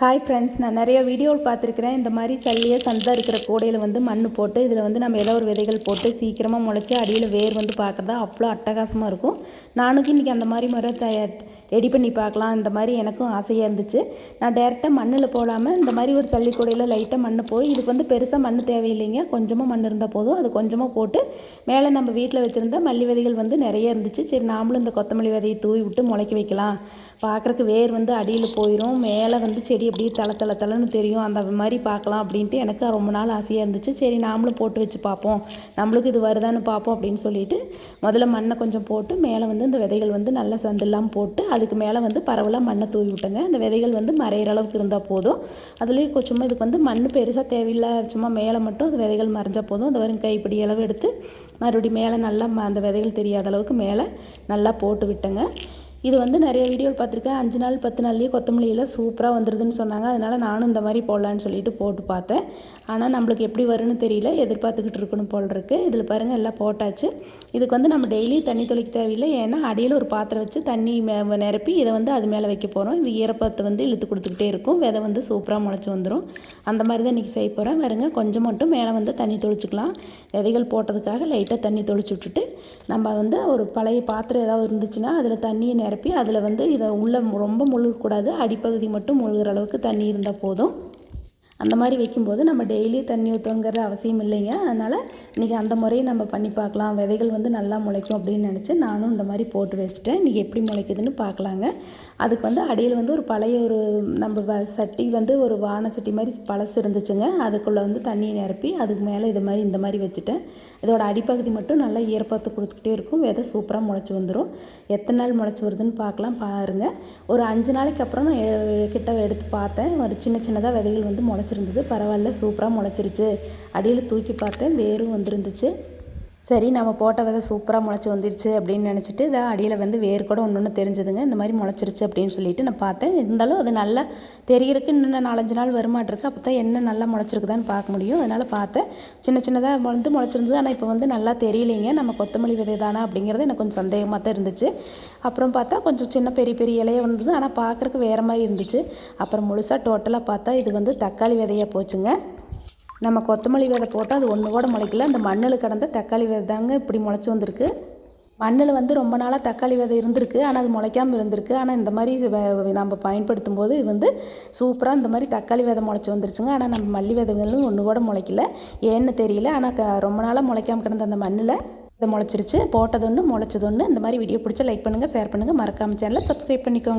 Hi friends நான் நிறைய வீடியோவில் பார்த்துருக்குறேன். இந்த மாதிரி சல்லியை சந்தாக இருக்கிற கூடையில் வந்து மண் போட்டு இதில் வந்து நம்ம ஏதோ ஒரு விதைகள் போட்டு சீக்கிரமாக முளைச்சி அடியில் வேர் வந்து பார்க்குறதா அவ்வளோ அட்டகாசமாக இருக்கும். நானுக்கும் இன்றைக்கி அந்த மாதிரி முறை தயார் ரெடி பண்ணி பார்க்கலாம். இந்த மாதிரி எனக்கும் ஆசையாக இருந்துச்சு. நான் டேரெக்டாக மண்ணில் போடாமல் இந்த மாதிரி ஒரு சல்லி கூடையில் லைட்டாக மண் போய் இதுக்கு வந்து பெருசாக மண் தேவையில்லைங்க. கொஞ்சமாக மண் இருந்தால் போதும். அது கொஞ்சமாக போட்டு மேலே நம்ம வீட்டில் வச்சுருந்த மல்லி விதைகள் வந்து நிறைய இருந்துச்சு. சரி நாமளும் இந்த கொத்தமல்லி விதையை தூவி விட்டு முளைக்க வைக்கலாம். பார்க்குறக்கு வேர் வந்து அடியில் போயிடும் மேலே வந்து செடி அப்படியே தலை தலை தலைன்னு தெரியும். அந்த மாதிரி பார்க்கலாம் அப்படின்ட்டு எனக்கு ரொம்ப நாள் ஆசையாக இருந்துச்சு. சரி நாமளும் போட்டு வச்சு பார்ப்போம். நம்மளுக்கு இது வருதான்னு பார்ப்போம் அப்படின்னு சொல்லிட்டு முதல்ல மண்ணை கொஞ்சம் போட்டு மேலே வந்து இந்த விதைகள் வந்து நல்ல சந்தெல்லாம் போட்டு அதுக்கு மேலே வந்து பரவலாக மண்ணை தூவி விட்டுங்க. அந்த விதைகள் வந்து மறையிற அளவுக்கு இருந்தால் போதும். அதுலேயும் சும்மா இதுக்கு வந்து மண் பெருசாக தேவையில்லை. சும்மா மேலே மட்டும் அந்த விதைகள் மறைஞ்சால் போதும். அந்த வரும் கைப்பிடி அளவு எடுத்து மறுபடியும் மேலே நல்லா அந்த விதைகள் தெரியாத அளவுக்கு மேலே நல்லா போட்டு விட்டுங்க. இது வந்து நிறைய வீடியோவில் பார்த்துருக்கேன். அஞ்சு நாள் பத்து நாள்லேயே கொத்தமல்லியில் சூப்பராக வந்துடுதுன்னு சொன்னாங்க. அதனால் நானும் இந்த மாதிரி போடலான்னு சொல்லிட்டு போட்டு பார்த்தேன். ஆனால் நம்மளுக்கு எப்படி வரும்னு தெரியல. எதிர்பார்த்துக்கிட்டு இருக்கணும் போல் இருக்கு. இதில் பாருங்கள் எல்லாம் போட்டாச்சு. இதுக்கு வந்து நம்ம டெய்லி தண்ணி தொளிக்க தேவையில்லை. ஏன்னா அடியில் ஒரு பாத்திரம் வச்சு தண்ணி நிரப்பி இதை வந்து அது மேலே வைக்க போகிறோம் இந்த ஈரப்பத்தை வந்து இழுத்து கொடுத்துக்கிட்டே இருக்கும். விதை வந்து சூப்பராக முளைச்சி வந்துடும் அந்த மாதிரி தான் இன்றைக்கி செய்ய போகிறேன் வருங்க கொஞ்சம் மட்டும் மேலே வந்து தண்ணி தொளிச்சிக்கலாம். விதைகள் போட்டதுக்காக லைட்டாக தண்ணி தொளிச்சு விட்டுட்டு நம்ம வந்து ஒரு பழைய பாத்திரம் ஏதாவது இருந்துச்சுன்னா அதில் தண்ணியை நிரப்பி அதில் வந்து இதை உள்ளே ரொம்ப முழுகக்கூடாது. அடிப்பகுதி மட்டும் முழுகிற அளவுக்கு தண்ணி இருந்தால் போதும். அந்த மாதிரி வைக்கும்போது நம்ம டெய்லி தண்ணி ஊற்றணுங்கிறது அவசியம் இல்லைங்க. அதனால் இன்றைக்கி அந்த முறையை நம்ம பண்ணி பார்க்கலாம். விதைகள் வந்து நல்லா முளைக்கும் அப்படின்னு நினச்சி நானும் இந்த மாதிரி போட்டு வச்சுட்டேன். இன்றைக்கி எப்படி முளைக்குதுன்னு பார்க்கலாங்க. அதுக்கு வந்து அடியில் வந்து ஒரு பழைய ஒரு நம்ம சட்டி வந்து ஒரு வான சட்டி மாதிரி பழசு இருந்துச்சுங்க. அதுக்குள்ளே வந்து தண்ணியை நிரப்பி அதுக்கு மேலே இது மாதிரி இந்த மாதிரி வச்சுட்டேன். இதோட அடிப்பகுதி மட்டும் நல்லா ஈரப்பத்து கொடுத்துக்கிட்டே இருக்கும். விதை சூப்பராக முளைச்சி வந்துடும் எத்தனை நாள் முளைச்சி வருதுன்னு பார்க்கலாம். பாருங்கள் ஒரு அஞ்சு நாளைக்கு அப்புறம் நான் கிட்ட எடுத்து பார்த்தேன். ஒரு சின்ன சின்னதாக விதைகள் வந்து முளைச்சி முளைச்சிருந்தது. பரவாயில்ல சூப்பராக முளைச்சிருச்சு. அடியில் தூக்கி பார்த்தேன் வேரும் வந்துருந்துச்சு. சரி நம்ம போட்ட விதை சூப்பராக முளைச்சி வந்துருச்சு அப்படின்னு நினச்சிட்டு இதை அடியில் வந்து வேர் கூட ஒன்று ஒன்று தெரிஞ்சதுங்க. இந்த மாதிரி முளைச்சிருச்சு அப்படின்னு சொல்லிட்டு நான் பார்த்தேன். இருந்தாலும் அது நல்லா தெரியறதுக்கு இன்னும் நாலஞ்சு நாள் வருமாட்டிருக்கு. அப்போ தான் என்ன நல்லா முளைச்சிருக்குதான்னு பார்க்க முடியும். அதனால் பார்த்தேன். சின்ன சின்னதாக வந்து முளைச்சிருந்தது. ஆனால் இப்போ வந்து நல்லா தெரியலைங்க. நம்ம கொத்தமல்லி விதை தானா அப்படிங்கிறது எனக்கு கொஞ்சம் சந்தேகமாக தான் இருந்துச்சு. அப்புறம் பார்த்தா கொஞ்சம் சின்ன பெரிய பெரிய இலையை வந்தது. ஆனால் பார்க்குறக்கு வேறு மாதிரி இருந்துச்சு. அப்புறம் முழுசாக டோட்டலாக பார்த்தா இது வந்து தக்காளி விதையாக போச்சுங்க. நம்ம கொத்தமல்லி விதை போட்டால் அது ஒன்று கூட முளைக்கல. அந்த மண்ணில் கிடந்த தக்காளி விதை தாங்க இப்படி முளைச்சி வந்திருக்கு. மண்ணில் வந்து ரொம்ப நாளாக தக்காளி விதை இருந்திருக்கு. ஆனால் அது முளைக்காமல் இருந்திருக்கு. ஆனால் இந்த மாதிரி நம்ம பயன்படுத்தும் போது இது வந்து சூப்பராக இந்த மாதிரி தக்காளி விதை முளைச்சி வந்துருச்சுங்க. ஆனால் நம்ம மல்லி விதைகளும் ஒன்று கூட முளைக்கல. ஏன்னு தெரியல. ஆனால் க ரொம்ப நாளாக முளைக்காமல் கிடந்த அந்த மண்ணில் இதை முளைச்சிருச்சு. போட்டது ஒன்று முளைச்சது ஒன்று இந்த மாதிரி வீடியோ பிடிச்சா லைக் பண்ணுங்கள் ஷேர் பண்ணுங்கள் மறக்காமல் சேனலை சப்ஸ்கிரைப் பண்ணிக்கோங்க.